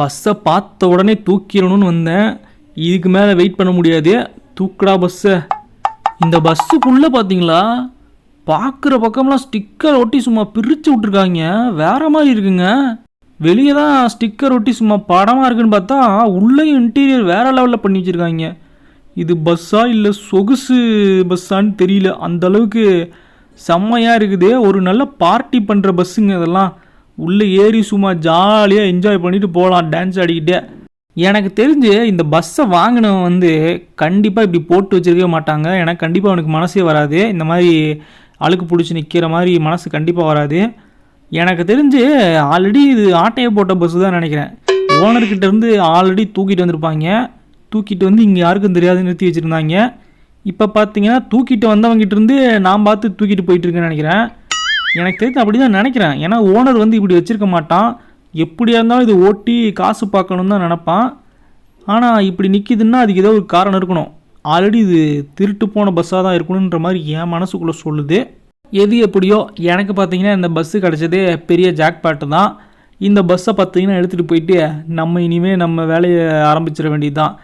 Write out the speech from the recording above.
பஸ்ஸை பார்த்த உடனே தூக்கிடணும்னு வந்தேன். இதுக்கு மேலே வெயிட் பண்ண முடியாது. தூக்குடா பஸ்ஸை இந்த பஸ்ஸுக்குள்ளே பார்த்தீங்களா பார்க்குற பக்கம்லாம் ஸ்டிக்கர் ஒட்டி சும்மா பிரித்து விட்ருக்காங்க வேற மாதிரி இருக்குங்க. வெளியே தான் ஸ்டிக்கர் ஒட்டி சும்மா படமாக இருக்குன்னு பார்த்தா உள்ளேயும் இன்டீரியர் வேறு லெவலில் பண்ணி வச்சுருக்காங்க. இது பஸ்ஸா இல்லை சொகுசு பஸ்ஸான்னு தெரியல. அந்தளவுக்கு செம்மையாக இருக்குது. ஒரு நல்ல பார்ட்டி பண்ணுற பஸ்ஸுங்க இதெல்லாம். உள்ளே ஏறி சும்மா ஜாலியாக என்ஜாய் பண்ணிட்டு போகலாம் டான்ஸ் ஆடிக்கிட்டே. எனக்கு தெரிஞ்சு இந்த பஸ்ஸை வாங்கினவன் வந்து கண்டிப்பாக இப்படி போட்டு வச்சிருக்கவே மாட்டாங்க. ஏன்னா கண்டிப்பாக அவனுக்கு மனசே வராது. இந்த மாதிரி அழுக்கு பிடிச்சி நிற்கிற மாதிரி மனசு கண்டிப்பாக வராது. எனக்கு தெரிஞ்சு ஆல்ரெடி இது ஆட்டையை போட்ட பஸ்ஸு தான் நினைக்கிறேன். ஓனர்கிட்ட இருந்து ஆல்ரெடி தூக்கிட்டு வந்திருப்பாங்க. தூக்கிட்டு வந்து இங்கே யாருக்கும் தெரியாது நிறுத்தி வச்சுருந்தாங்க. இப்போ பார்த்தீங்கன்னா தூக்கிட்டு வந்தவங்கிட்டேருந்து நான் பார்த்து தூக்கிட்டு போயிட்டுருக்கேன்னு நினைக்கிறேன். எனக்கு தெரிஞ்சு அப்படி தான் நினைக்கிறேன். ஏன்னா ஓனர் வந்து இப்படி வச்சுருக்க மாட்டான். எப்படியா இருந்தாலும் இது ஓட்டி காசு பார்க்கணுன்னு தான் நினப்பான். ஆனால் இப்படி நிற்கிதுன்னா அதுக்கு ஏதோ ஒரு காரணம் இருக்கணும். ஆல்ரெடி இது திருட்டு போன பஸ்ஸாக தான் இருக்கணுன்ற மாதிரி என் மனசுக்குள்ளே சொல்லுது. எது எப்படியோ எனக்கு பார்த்தீங்கன்னா இந்த பஸ்ஸு கிடச்சதே பெரிய ஜாக்பேட்டு தான். இந்த பஸ்ஸை பார்த்தீங்கன்னா எடுத்துகிட்டு போயிட்டு நம்ம இனிமேல் நம்ம வேலையை ஆரம்பிச்சிட வேண்டியது தான்